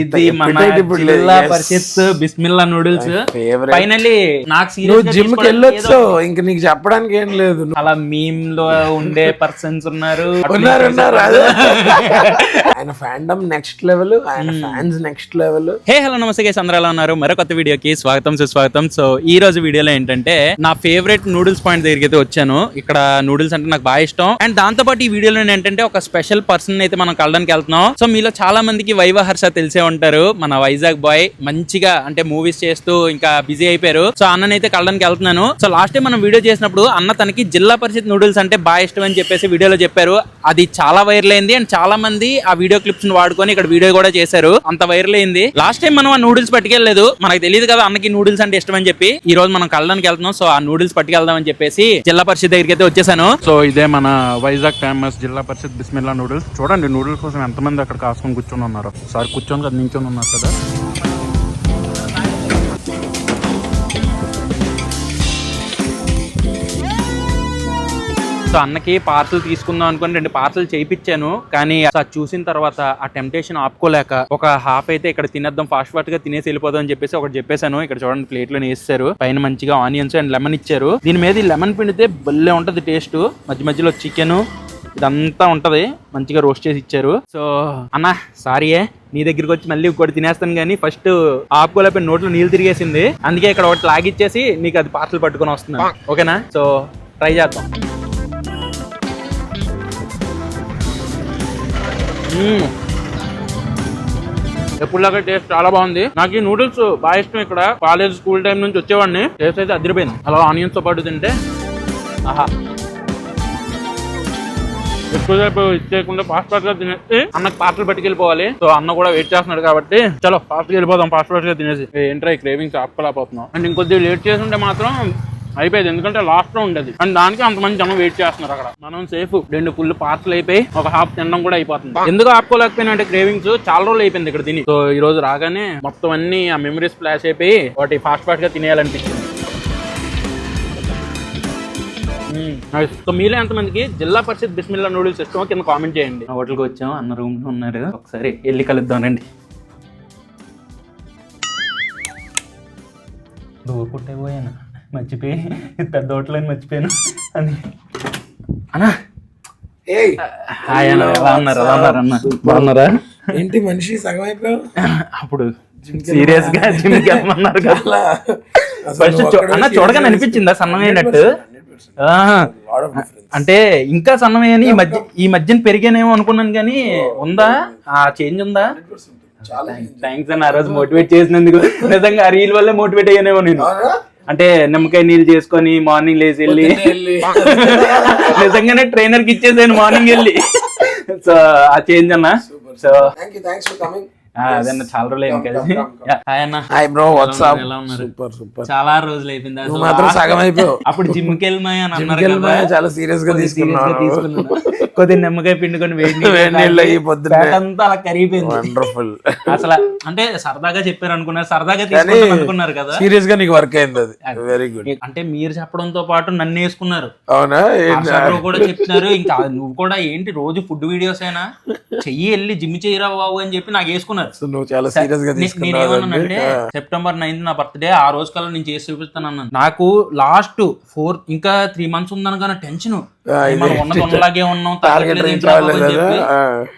ఇది మన. Zilla. Parishad Bismillah noodles. Finally నాకు నువ్వు జిమ్కి వెళ్ళొచ్చు ఇంక నీకు చెప్పడానికి ఏం లేదు. అలా మీమ్లో ఉండే పర్సన్స్ ఉన్నారు. ఉన్నారు ఉన్నారు. ఆయన ఫ్యాండమ్ నెక్స్ట్ లెవెల్ ఆయన fans next level hey hello నమస్తే గైస్ అందరూ ఎలా ఉన్నారు? మరో కొత్త వీడియోకి స్వాగతం సుస్వాగతం. సో ఈ రోజు వీడియోలో ఏంటంటే నా ఫేవరెట్ నూడిల్స్ పాయింట్ దగ్గరికి అయితే వచ్చాను. ఇక్కడ నూడిల్స్ అంటే నాకు బాగా ఇష్టం. అండ్ దాంతో పాటు ఈ వీడియోలో ఏంటంటే ఒక స్పెషల్ పర్సన్ అయితే మనం కలడానికి వెళ్తున్నాం. సో మీలో చాలా మందికి వైవ హర్ష తెలిసే ఉంటారు. మన వైజాగ్ బాయ్ మంచిగా అంటే మూవీస్ చేస్తూ ఇంకా బిజీ అయిపోయారు. సో అన్ననైతే కలడానికి వెళ్తున్నాను. సో లాస్ట్ టైం మనం వీడియో చేసినప్పుడు అన్న తనకి జిల్లా పరిషత్ నూడిల్స్ అంటే బాగా ఇష్టం అని చెప్పేసి వీడియోలో చెప్పారు. అది చాలా వైరల్ అయింది అండ్ చాలా మంది ఆ వీడియో క్లిప్స్ని వాడుకొని ఇక్కడ వీడియో కూడా చేశారు. అంత వైరల్ అయింది. లాస్ట్ టైం మనం ఆ నూడిల్స్ పట్టుకెళ్ళలేదు. మనకు తెలియదు కదా అన్నకి నూడిల్స్ అంటే ఇష్టం అని చెప్పి. ఈ రోజు మనం కలడానికి వెళ్తున్నాం. సో ఆ నూడిల్స్ పట్టుకెళ్దాం అని చెప్పేసి జిల్లా పరిషత్ దగ్గరికి అయితే వచ్చేసాను. సో ఇదే మన వైజాగ్ ఫేమస్ జిల్లా పరిషత్ బిస్మిల్లా నూడిల్స్ చూడండి నూడిల్స్ కోసం ఎంతమంది అక్కడ కాసుకొని కూర్చొని ఉన్నారు. సార్ కూర్చొని కదా నించొని ఉన్నారు కదా సో అన్నకి పార్సల్ తీసుకుందాం అనుకుని రెండు పార్సల్ చేయించాను కానీ అది చూసిన తర్వాత ఆ టెంప్టేషన్ ఆపుకోలేక ఒక హాఫ్ అయితే ఇక్కడ తినేద్దాం ఫాస్ట్ ఫాస్ట్గా తినేసి వెళ్ళిపోదాం అని చెప్పేసి ఒకటి చెప్పేశాను. ఇక్కడ చూడండి ప్లేట్లో వేస్తారు. పైన మంచిగా ఆనియన్స్ అండ్ లెమన్ ఇచ్చారు. దీని మీద ఈ లెమన్ పిండితే భలే ఉంటది టేస్ట్. మధ్య మధ్యలో చికెన్ ఇదంతా ఉంటది. మంచిగా రోస్ట్ చేసి ఇచ్చారు. సో అన్న సారీయే నీ దగ్గరికి వచ్చి మళ్ళీ ఇంకోటి తినేస్తాను కానీ ఫస్ట్ ఆపుకోలేకపోయిన నోట్లో నీళ్ళు తిరిగేసింది. అందుకే ఇక్కడ ఒకటి లాగిచ్చేసి నీకు అది పార్సల్ పట్టుకొని వస్తున్నాను. ఓకేనా? సో ట్రై చేద్దాం. ఎప్పుడులాగా టేస్ట్ చాలా బాగుంది. నాకు ఈ నూడిల్స్ బాగా ఇష్టం ఇక్కడ. కాలేజ్ స్కూల్ టైం నుంచి వచ్చేవాడిని. టేస్ట్ అయితే అదిరిపోయింది. అలా ఆనియన్స్తో పాటు తింటే. ఆహా. ఎక్కువసేపు ఇచ్చేయకుండా ఫాస్ట్ ఫాస్ట్గా తినేసి అన్నకి పార్సల్ పట్టుకెళ్ళిపోవాలి. సో అన్న కూడా వెయిట్ చేస్తున్నాడు కాబట్టి చలో ఫాస్ట్గా వెళ్ళిపోదాం ఫాస్ట్ ఫాస్ట్గా తినేసి. ఏంట్రా ఈ క్రేవింగ్స్ ఆపుకోలేకపోతున్నాం అండ్ ఇంకొద్ది లేట్ చేసి ఉంటే మాత్రం అయిపోయింది ఎందుకంటే లాస్ట్లో ఉండేది. అండ్ దానికి అంతమంది జనం వెయిట్ చేస్తున్నారు అక్కడ. మనం సేఫ్ రెండు ఫుల్ పార్సల్ అయిపోయి ఒక హాఫ్ తినడం కూడా అయిపోతుంది. ఎందుకు ఆపుకోలేకపోయినా అంటే క్రేవింగ్స్ చాలా రోజులు అయిపోయింది ఇక్కడ తిని. సో ఈ రోజు రాగానే మొత్తం అన్ని ఆ మెమరీస్ ఫ్లాష్ అయిపోయి వాటి ఫాస్ట్ ఫాస్ట్గా తినేయాలనిపించింది. సో మీలో ఎంతమందికి జిల్లా పరిషత్ బిస్మిల్లా నూడిల్స్ ఇష్టమో కింద కామెంట్ చేయండి. హోటల్కి వచ్చాం అన్న రూమ్లో ఉన్నారు. ఒకసారి వెళ్ళి కలుద్దాం రండి. డోర్ కొట్టేపోయాను మర్చిపోయి పెద్ద హోటల్ అని మర్చిపోయాను అని. అన్నా. ఏయ్. హాయ్ అన్న ఎలా ఉన్నారు? ఎలా ఉన్నారు అన్న? బాగున్నారా? ఏంటి మనిషి సగం అయిపోయావు? అప్పుడు సీరియస్గా జిమ్కి వెళ్ళమన్నారు కదా. ఫస్ట్ అన్న చూడగానే అనిపించిందా? సన్నమైనట్టు 100%. ఆ, Lot of difference. అంటే ఇంకా సన్నమయ్యని ఈ మధ్య ఈ మధ్యన పెరిగానేమో అనుకున్నాను కానీ ఉందా? ఆ చేంజ్ ఉందా? థ్యాంక్స్ అన్న ఆ రోజు మోటివేట్ చేసినందుకు. నిజంగా ఆ రీల్ వల్లే మోటివేట్ అయ్యానేమో నేను? అంటే నిమ్మకాయ నీళ్ళు చేసుకొని మార్నింగ్ లేచి వెళ్ళి. నిజంగానే ట్రైనర్కి ఇచ్చేసాను మార్నింగ్ వెళ్ళి. సో ఆ చేంజ్ అన్న. So Coming. అదన్న చాలా రోజులు come, come. Yeah, hi bro what's up ఎలా ఉన్నారు? సూపర్ సూపర్ చాలా రోజులు అయిపోయింది. నువ్వు అసలు మాత్రం సగం అయిపోయావు. అప్పుడు జిమ్కి వెళ్ళమని అని అన్నారు చాలా సీరియస్గా తీసుకున్నాను. కొద్దిగా నిమ్మకాయ పిండుకొని వేడి నీళ్ళు అలా కరిగిపోయింది. వండర్ఫుల్ అసలు అంటే సరదాగా చెప్పారు అనుకున్నారు సరదాగా తీసుకుంటాం అనుకున్నారు కదా. సీరియస్గా నీకు వర్క్ అయింది అది. వెరీ గుడ్ అంటే మీరు చెప్పడంతో పాటు నన్ను వేసుకున్నారు. అవునా? కూడా చెప్తున్నారు ఇంకా నువ్వు కూడా ఏంటి రోజు ఫుడ్ వీడియోస్ అయినా చెయ్యి వెళ్ళి జిమ్ చేయరా బాబు అని చెప్పి నాకు వేసుకున్నారు. నువ్వు చాలా సీరియస్గా నేనేమన్నానంటే సెప్టెంబర్ నైన్త్ నా బర్త్డే ఆ రోజు కల్లా నేను చేసి చూపిస్తాను అన్నాను. నాకు లాస్ట్ ఫోర్ ఇంకా త్రీ మంత్స్ ఉందనగానే టెన్షన్. మనం ఉన్నది ఉన్నలాగే ఉన్నాం.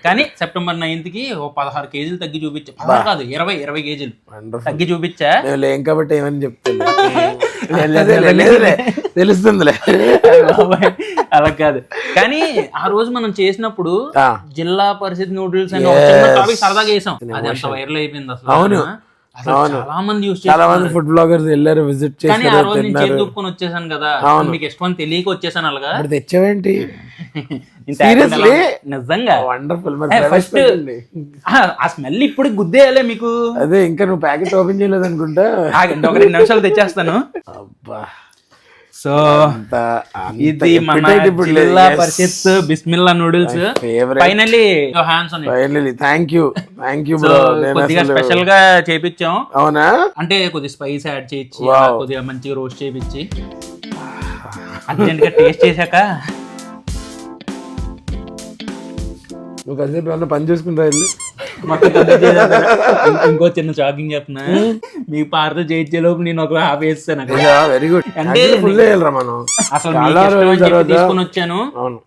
కానీ సెప్టెంబర్ నైన్త్కి ఓ పదహారు కేజీలు తగ్గి చూపించా. పదహారు కాదు ఇరవై ఇరవై కేజీలు తగ్గి చూపించా. లేం కాబట్టి ఏమని చెప్తాను? తెలుస్తుందిలే. అలా కాదు. కానీ ఆ రోజు మనం చేసినప్పుడు. జిల్లా పరిషత్ నూడిల్స్ అని సరదాగా వేసాం అది అంత వైరల్ అయిపోయింది అసలు. అవును. చాలా మంది యూస్ చాలా మంది ఫుడ్ బ్లాగర్స్ వెళ్ళారు విజిట్ కానీ ఆ రోజు నేను చేతి వచ్చేసాను కదా? మీకు ఇష్టం తెలియక వచ్చేసాను అలాగా. ఇప్పుడు తెచ్చావేంటి? ఎలా- నిజంగా. వండర్ఫుల్ మరి పెట్టండి. ఆ, స్మెల్ ఇప్పుడు గుద్దేయాలే మీకు. అదే ఇంకా నువ్వు ప్యాకెట్ ఓపెన్ చేయలేదు అనుకుంటా ఒక రెండు నిమిషాలు తెచ్చేస్తాను. అబ్బా. సో ఇది మన. Zilla. Parishad Bismillah noodles. Finally hands thank you thank you కొద్దిగా స్పెషల్గా చేపించాం అవునా? అంటే కొద్దిగా స్పైస్ యాడ్ చేయించి కొద్దిగా మంచిగా రోస్ట్ చేయించి అర్జెంట్గా టేస్ట్ చేశాక. నువ్వు కాసేపు ఏమన్నా పని చేసుకుంటా వెళ్ళి ఇంకో చిన్న షాకింగ్ చెప్పిన? మీ పాటలు చేయించే లోపు నేను ఒక హాఫ్ వేస్తాను వెరీ గుడ్ అంటే ఫుల్ మనం? అసలు తీసుకొని వచ్చాను. అవును.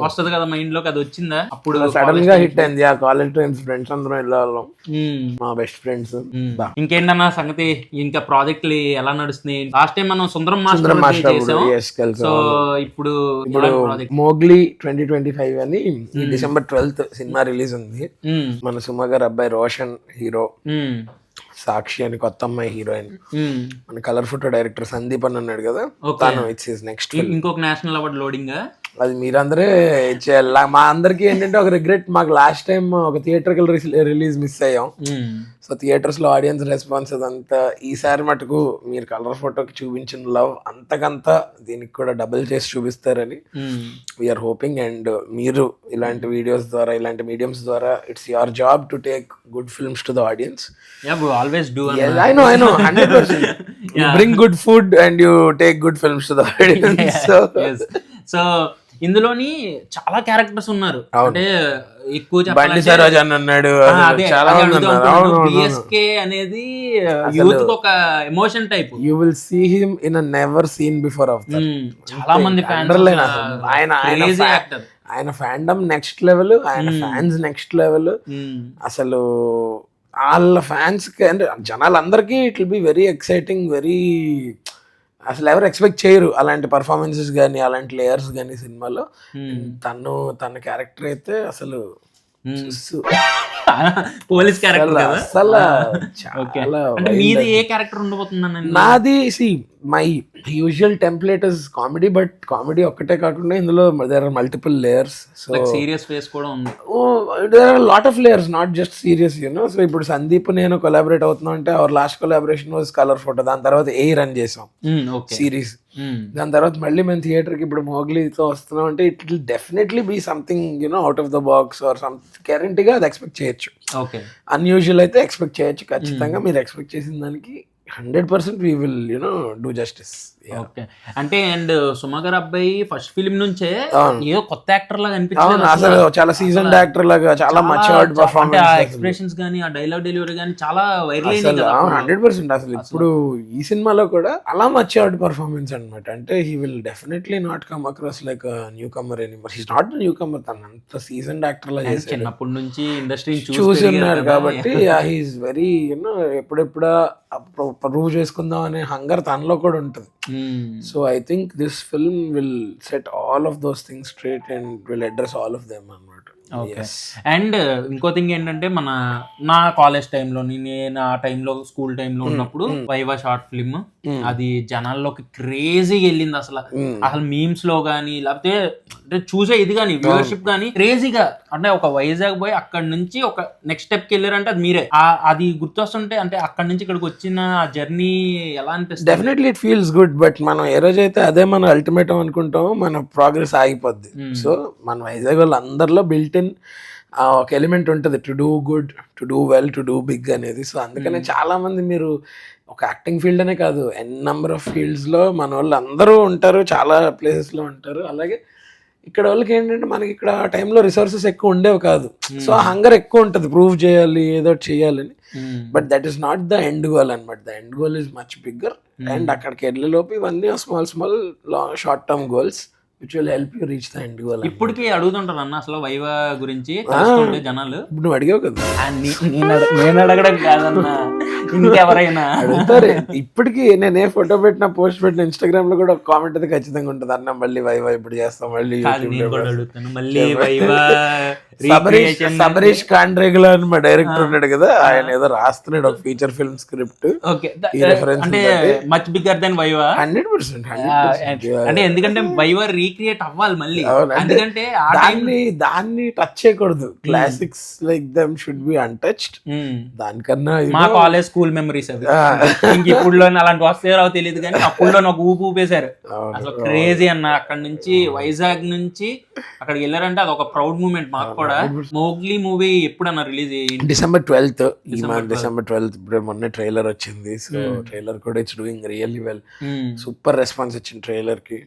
వస్తది కదా మైండ్లోకి అది వచ్చిందా? అప్పుడు సడన్గా హిట్ అయింది. ఆ కాలేజ్ ఫ్రెండ్స్ ఫ్రెండ్స్ అందరం వెళ్ళేవాళ్ళం. ఉమ్. మా బెస్ట్ ఫ్రెండ్స్. ఇంకేంటన్నా సంగతి? ఇంకా ప్రాజెక్టులు ఎలా నడుస్తున్నాయి? లాస్ట్ టైం మనం సుందరం మాస్టర్ మాస్టర్ సో ఇప్పుడు ఇప్పుడు మోగ్లీ ట్వంటీ ట్వంటీ ఫైవ్ అని డిసెంబర్ ట్వెల్త్ సినిమా రిలీజ్ ఉంది. మన సుమ గారు అబ్బాయి రోషన్ హీరో సాక్షి అని కొత్త అమ్మాయి హీరోయిన్. మన కలర్ ఫోటో డైరెక్టర్ సందీప్ అని అన్నాడు కదా. తను ఇట్స్ నెక్స్ట్ ఇంకొక నేషనల్ అవార్డ్ లోడింగ్ అది మీరందరే చేయాలి. మా అందరికి ఏంటంటే ఒక రిగ్రెట్ మాకు లాస్ట్ టైం ఒక థియేటర్కల్ రిలీజ్ మిస్ అయ్యాం. సో థియేటర్స్లో ఆడియన్స్ రెస్పాన్స్ అదంతా ఈసారి మటుకు మీరు కలర్ ఫోటోకి చూపించిన లవ్ అంతకంతా దీనికి కూడా డబుల్ చేసి చూపిస్తారని వీఆర్ హోపింగ్ అండ్ మీరు ఇలాంటి వీడియోస్ ద్వారా ఇలాంటి మీడియంస్ ద్వారా it's your job to take good films to the audience always do I know I know hundred percent bring good food and you take good films to the audience so so ఇందులోని చాలా characters ఉన్నారు. అంటే ఎక్కువ అన్నాడు. BSK అనేది youth ఒక emotion type. You will see him in never seen before of చాలా మంది ఆయన ఆయన ఆయన ఫ్యాండమ్ నెక్స్ట్ లెవెల్ ఆయన ఫ్యాన్స్ నెక్స్ట్ లెవెల్ అసలు వాళ్ళ ఫ్యాన్స్కి అంటే జనాలందరికీ it will be very exciting very అసలు ఎవరు ఎక్స్పెక్ట్ చేయరు అలాంటి పర్ఫార్మెన్సెస్ కానీ అలాంటి లేయర్స్ కానీ సినిమాలో. తను తన క్యారెక్టర్ అయితే అసలు పోలీస్ క్యారెక్టర్ అసలు అంటే మీది ఏ క్యారెక్టర్ నాది see my usual template is comedy but comedy ఒక్కటే కాకుండా ఇందులో there are multiple layers so serious face కూడా ఉంది. There are lot of layers not just serious you know so ఇప్పుడు సందీప్ నేను కొలాబరేట్ అవుతున్నాం అంటే our last collaboration was colour photo దాని తర్వాత ఏ రన్ చేసాం. సిరీస్ దాని తర్వాత మళ్ళీ మేము థియేటర్కి ఇప్పుడు మోగ్లీతో వస్తున్నాం అంటే it will definitely be something you know out of the box or some గ్యారంటీగా అది ఎక్స్పెక్ట్ చేయొచ్చు. ఓకే అన్యూజువల్ అయితే ఎక్స్పెక్ట్ చేయొచ్చు ఖచ్చితంగా. మీరు ఎక్స్పెక్ట్ చేసిన దానికి hundred percent we will you know do justice okay అంటే అండ్ సుమగర్ అబ్బాయి ఫస్ట్ ఫిల్మ్ నుంచే. ఏదో కొత్త యాక్టర్ లాగా అనిపించింది అసలు. చాలా సీజన్ యాక్టర్ లాగా చాలా మచ్యూర్డ్ ఆ పర్ఫార్మెన్స్ ఎక్స్ప్రెషన్స్ కానీ ఆ డైలాగ్ డెలివరీ కానీ చాలా వైరల్ అయింది హండ్రెడ్ పర్సెంట్ అసలు. ఇప్పుడు ఈ సినిమాలో కూడా అలా మచ్యూర్డ్ పర్ఫార్మెన్స్ అన్నమాట. అంటే he will definitely not come across like newcomer anymore he's not newcomer తన అంత సీజన్ యాక్టర్ లా చేశాడు. చిన్నప్పటి నుంచి ఇండస్ట్రీని చూసి ఉన్నారు కాబట్టి హీస్ వెరీ యూనో ఎప్పుడెప్పుడా ప్రూవ్ చేసుకుందాం అనే హంగర్ తనలో కూడా ఉంటుంది. Hmm. So I think this film will set all of those things straight and will address all of them. అనమాట అండ్ ఇంకో థింగ్ ఏంటంటే మన నా కాలేజ్ టైంలో నేను ఆ టైంలో స్కూల్ టైంలో ఉన్నప్పుడు వైవా షార్ట్ ఫిల్మ్ అది జనాల్లోకి క్రేజీగా వెళ్ళింది అసలు. అసలు మీమ్స్లో కానీ లేకపోతే అంటే చూసే ఇది కానీ వ్యూవర్షిప్ కానీ క్రేజీగా అంటే ఒక వైజాగ్ పోయి అక్కడ నుంచి ఒక నెక్స్ట్ స్టెప్కి వెళ్ళారంటే అది మీరే. అది గుర్తొస్తుంటే అంటే అక్కడ నుంచి ఇక్కడికి వచ్చిన ఆ జర్నీ ఎలా అనిపిస్తుంది? Definitely it feels good but మనం ఏ రోజైతే అదే మన అల్టిమేటం అనుకుంటామో మన ప్రోగ్రెస్ ఆగిపోద్ది. సో మన వైజాగ్ వాళ్ళు అందరిలో బిల్ట్ ఇన్ ఒక ఎలిమెంట్ ఉంటుంది. To do good to do well to do big అనేది. సో అందుకనే చాలా మంది మీరు ఒక యాక్టింగ్ ఫీల్డ్ అనే కాదు ఎన్ నెంబర్ ఆఫ్ ఫీల్డ్స్లో మన వాళ్ళు అందరూ ఉంటారు చాలా ప్లేసెస్లో ఉంటారు. అలాగే ఇక్కడ వాళ్ళకి ఏంటంటే మనకి ఇక్కడ ఆ టైంలో రిసోర్సెస్ ఎక్కువ ఉండేవి కాదు. సో ఆ హంగర్ ఎక్కువ ఉంటుంది ప్రూవ్ చేయాలి ఏదో చేయాలని but that is not the end goal అనమాట the end goal is much bigger and అక్కడికి వెళ్ళేలోపు ఇవన్నీ small small short term goals which will help you reach the end goal ఇప్పటికీ అడుగుతుంటారు అన్న అసలు వైవా గురించి తెలుస్తుంటే జనాలు. ఇప్పుడు నువ్వు అడిగావు కదా. నేను అడ- నేను అడగడం కాదన్నా. ఇంకెవరైనా. అడుగుతారు. ఇప్పటికి నేను ఏ ఫోటో పెట్టినా పోస్ట్ పెట్టిన ఇన్స్టాగ్రామ్లో కూడా ఒక కామెంట్ అయితే ఖచ్చితంగా ఉంటుంది. అన్న మళ్ళీ వై వై ఇప్పుడు చేస్తాం మళ్ళీ వైవా సబరీష్ సబరీష్ కాండ్రేగుల అని మా డైరెక్టర్ ఉన్నాడు కదా ఆయన ఏదో రాస్తున్నాడు ఒక ఫీచర్ ఫిల్మ్ స్క్రిప్ట్ అంటే. Much bigger than Viva? Hundred percent అంటే ఎందుకంటే వైవా రీక్రియేట్ అవ్వాలి మళ్ళీ. ఎందుకంటే దాన్ని దాన్ని టచ్ చేయకూడదు. Classics like them should be untouched దానికన్నా మా కాలేజ్ స్కూల్ మెమరీస్ అవి. ఇంక ఇప్పుడు అలాంటి వస్తే రావు తెలియదు కానీ అప్పుడు ఒక ఊపు ఊపేశారు. అసలు క్రేజీ అన్న. అక్కడ నుంచి వైజాగ్ నుంచి అక్కడికి వెళ్ళారంటే అది ఒక ప్రౌడ్ మూమెంట్ మాకు కూడా. మోగ్లీ మూవీ ఎప్పుడన్నా release December twelfth December twelfth ఇప్పుడే మొన్న ట్రైలర్ వచ్చింది. సో ట్రైలర్ కూడా it's doing really well super response వచ్చింది ట్రైలర్కి.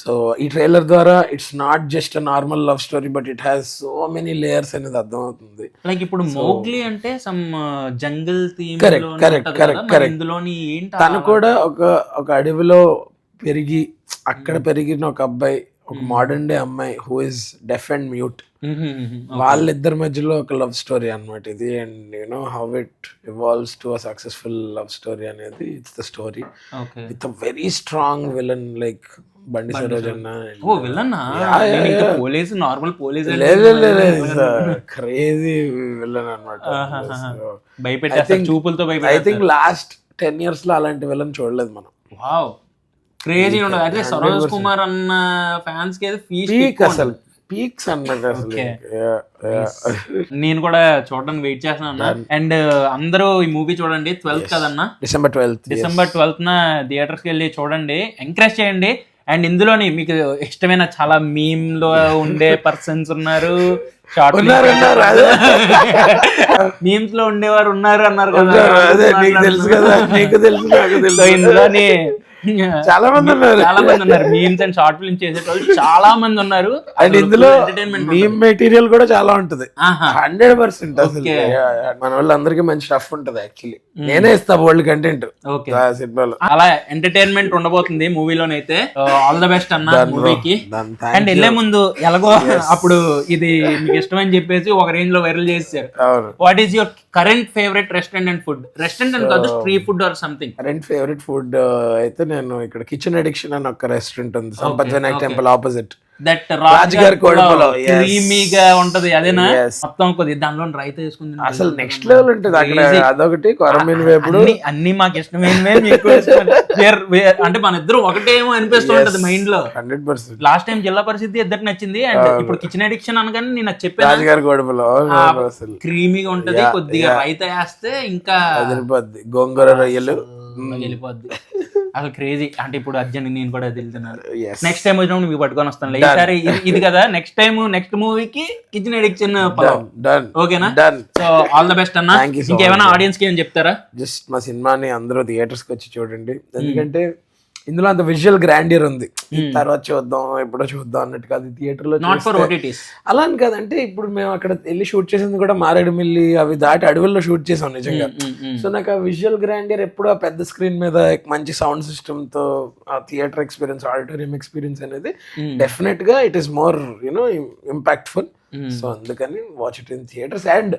సో ఈ ట్రైలర్ ద్వారా it's not just normal love story but it has so many layers అనేది అర్థమవుతుంది. లైక్ ఇప్పుడు మోగ్లీ అంటే some jungle theme correct, correct. ఇందులోని ఏంటి తను కూడా ఒక ఒక అడవిలో పెరిగి అక్కడ పెరిగిన ఒక అబ్బాయి ఒక మోడర్న్ డే అమ్మాయి who is deaf and mute వాళ్ళిద్దరి మధ్యలో ఒక లవ్ స్టోరీ అన్నమాట ఇది. And you know how it evolves to a successful love story అనేది it's the story with a very strong villain like Bandi Saroj అన్న ఓ విల్లన్నా. Police normal police crazy villain అనమాట భయపెట్టేస్తారు చూపులతో ఐ భయపెట్టారు థింక్ లాస్ట్ టెన్ ఇయర్స్లో అలాంటి villain చూడలేదు మనం. వావ్. క్రేజీ ఉండదు. అయితే సరోజ్ కుమార్ అన్న ఫ్యాన్స్కి పీక్ అసలు. పీక్స్ అసలు. నేను కూడా చూడడానికి వెయిట్ చేస్తున్నాను అండ్ అందరూ ఈ మూవీ చూడండి. ట్వెల్త్ కదన్నా? డిసెంబర్ ట్వెల్త్ డిసెంబర్ ట్వెల్త్ న థియేటర్స్కి వెళ్ళి చూడండి. ఎంకరేజ్ చేయండి. అండ్ ఇందులోని మీకు ఇష్టమైన చాలా మీమ్లో ఉండే పర్సన్స్ ఉన్నారు. షార్ట్. మీమ్స్లో ఉండేవారు ఉన్నారు అన్నారు కదా. అదే నీకు తెలుసు కదా నీకు తెలుసు నాకు తెలుసు. ఇందులోని చాలా మంది ఉన్నారు. చాలా మంది ఉన్నారు. మీమ్స్ అండ్ షార్ట్ ఫిల్మ్స్ చేసేటోళ్ళు చాలా మంది ఉన్నారు. అండ్ ఇందులో ఎంటర్టైన్మెంట్ మీమ్ మెటీరియల్ కూడా చాలా ఉంటది. హండ్రెడ్ పర్సెంట్ అసలు. మన వాళ్ళందరికీ మంచి స్టఫ్ ఉంటది యాక్చువల్లీ నేనే ఇస్తా వరల్డ్ కంటెంట్ సినిమాలో. అలా ఎంటర్టైన్మెంట్ ఉండబోతుంది మూవీలోనైతే. ఆల్ ద బెస్ట్ అన్న మూవీకి. అండ్ వెళ్ళే ముందు ఎలాగో అప్పుడు ఇది మీకు ఇష్టమని చెప్పేసి ఒక రేంజ్లో వైరల్ చేశారు what is your current favourite restaurant and food restaurant అని కాదు street food or something current favourite food అయితే నేను ఇక్కడ కిచెన్ అడిక్షన్ అని ఒక రెస్టారెంట్ ఉంది. Sampath Vinayak. Temple opposite that రాజ్గారి కోడిపొలం, yes. క్రీమీగా ఉంటది అదేనా. మొత్తం కొద్ది దానిలో రైతా వేసుకుంది అసలు నెక్స్ట్ లెవెల్ ఉంటుంది అక్కడ అదొకటి కొరమీన్ వేపుడు అన్ని మాకు we're- అంటే మన ఇద్దరు ఒకటేమో అనిపిస్తూ ఉంటది మైండ్లో. హండ్రెడ్ పర్సెంట్ లాస్ట్ టైం జిల్లా పరిస్థితి ఇద్దరికి నచ్చింది అండ్ ఇప్పుడు కిచెన్ అడిక్షన్ అనగానే నేను చెప్పాను? రాజుగారి కోడిపొలం అవును, అసలు. క్రీమీగా ఉంటది కొద్దిగా. రైతా వేస్తే ఇంకా గోంగూర రొయ్యలు. వెళ్ళిపోద్ది అసలు క్రేజీ అంటే ఇప్పుడు అర్జెంట్ నేను కూడా వెళ్తున్నాను నెక్స్ట్ టైం వచ్చినప్పుడు మీకు పట్టుకొని వస్తాను ఈసారి ఇది- కదా నెక్స్ట్ టైం నెక్స్ట్ మూవీకి కిచెన్ అడిక్షన్ ఓకేనా సో ఆల్ ద బెస్ట్ అన్న. ఇంకేమైనా ఆడియన్స్కి ఏం చెప్తారా? జస్ట్ మా సినిమాని అందరూ థియేటర్స్కి వచ్చి చూడండి. ఎందుకంటే ఇందులో అంత విజువల్ గ్రాండియర్ ఉంది. తర్వాత చూద్దాం ఎప్పుడో చూద్దాం అన్నట్టు కాదు థియేటర్లో నాట్ ఫర్ చూస్తే- ఓటీటీస్ అలా అని కాదంటే ఇప్పుడు మేము అక్కడ వెళ్ళి షూట్ చేసింది కూడా మారేడుమిల్లి అవి దాటి అడవుల్లో షూట్ చేసాం నిజంగా. సో నాకు ఆ విజువల్ గ్రాండియర్ ఎప్పుడు ఆ పెద్ద స్క్రీన్ మీద మంచి సౌండ్ సిస్టమ్తో ఆ థియేటర్ ఎక్స్పీరియన్స్ ఆడిటోరియం ఎక్స్పీరియన్స్ అనేది డెఫినెట్గా it is more you know impactful so అందుకని watch it in theatres and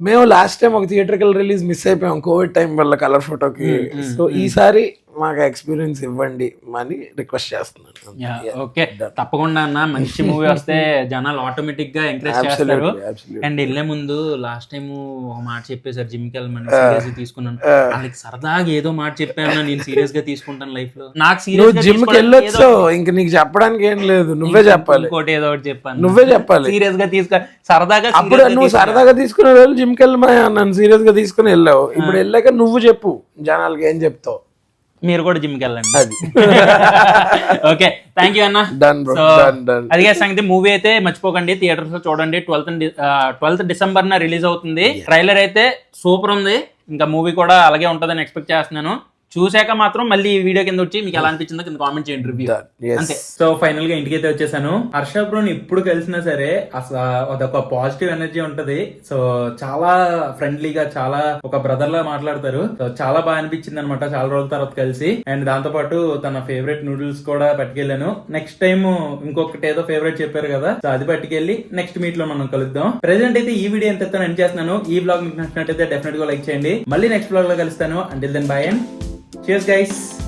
మేము లాస్ట్ టైం ఒక థియేటర్కల్ రిలీజ్ మిస్ అయిపోయాం కోవిడ్ టైం వల్ల కలర్ ఫోటోకి సో ఈసారి మాకు ఎక్స్పీరియన్స్ ఇవ్వండి అని రిక్వెస్ట్ చేస్తున్నాను. ఓకే. తప్పకుండా అన్న మంచి మూవీ వస్తే జనాలు ఆటోమేటిక్గా ఎంకరేజ్ చేస్తారు. అండ్ వెళ్ళే ముందు లాస్ట్ టైం ఒక మాట చెప్పేశారు జిమ్కి వెళ్ళమని సీరియస్గా తీసుకున్నాను. వాళ్ళకి సరదాగా ఏదో మాట చెప్పాను నేను సీరియస్గా తీసుకుంటాను లైఫ్లో. నాకు సీరియస్ జిమ్కి వెళ్ళొచ్చు ఇంక నీకు చెప్పడానికి ఏం లేదు నువ్వే చెప్పాలి. ఇంకోటి ఏదో ఒకటి చెప్పాను. నువ్వే చెప్పాలి. సీరియస్గా తీసుకో సరదాగా అప్పుడు నువ్వు. సరదాగా తీసుకునే రోజు జిమ్కి వెళ్ళమా నన్ను సీరియస్గా తీసుకుని వెళ్ళావు. ఇప్పుడు వెళ్ళాక నువ్వు చెప్పు జనాలకి ఏం చెప్తావు. మీరు కూడా జిమ్కి వెళ్ళండి. అది. ఓకే థ్యాంక్ యూ అన్న. Done bro So, done done అదిగే సంగతి మూవీ అయితే మర్చిపోకండి థియేటర్స్లో చూడండి. ట్వెల్త్ ట్వెల్త్ డిసెంబర్ న రిలీజ్ అవుతుంది. ట్రైలర్ అయితే సూపర్ ఉంది. ఇంకా మూవీ కూడా అలాగే ఉంటుందని ఎక్స్పెక్ట్ చేస్తున్నాను. చూశాక మాత్రం మళ్ళీ ఈ వీడియో కింద వచ్చి మీకు ఎలా అనిపించిందో కింద కామెంట్ చేయండి రివ్యూ అంతే సో ఫైనల్గా ఇంటికి అయితే వచ్చేసాను. హర్ష బ్రోని ఇప్పుడు కలిసినా సరే అసలు అదొక పాజిటివ్ ఎనర్జీ ఉంటది. సో చాలా ఫ్రెండ్లీగా చాలా ఒక బ్రదర్ లా మాట్లాడతారు. సో చాలా బాగా అనిపించింది అనమాట చాలా రోజుల తర్వాత కలిసి. అండ్ దాంతో పాటు తన ఫేవరెట్ నూడిల్స్ కూడా పట్టుకెళ్ళాను. నెక్స్ట్ టైం ఇంకొకటి ఏదో ఫేవరెట్ చెప్పారు కదా సో అది పట్టుకెళ్ళి నెక్స్ట్ మీట్లో మనం కలుద్దాం. ప్రెసెంట్ అయితే ఈ వీడియో ఎంత ఎండ్ చేస్తున్నాను. ఈ బ్లాగ్ మీకు నచ్చినట్టయితే డెఫినెట్గా లైక్ చేయండి. మళ్ళీ నెక్స్ట్ బ్లాగ్లో కలుస్తాను. Until then bye and Cheers guys!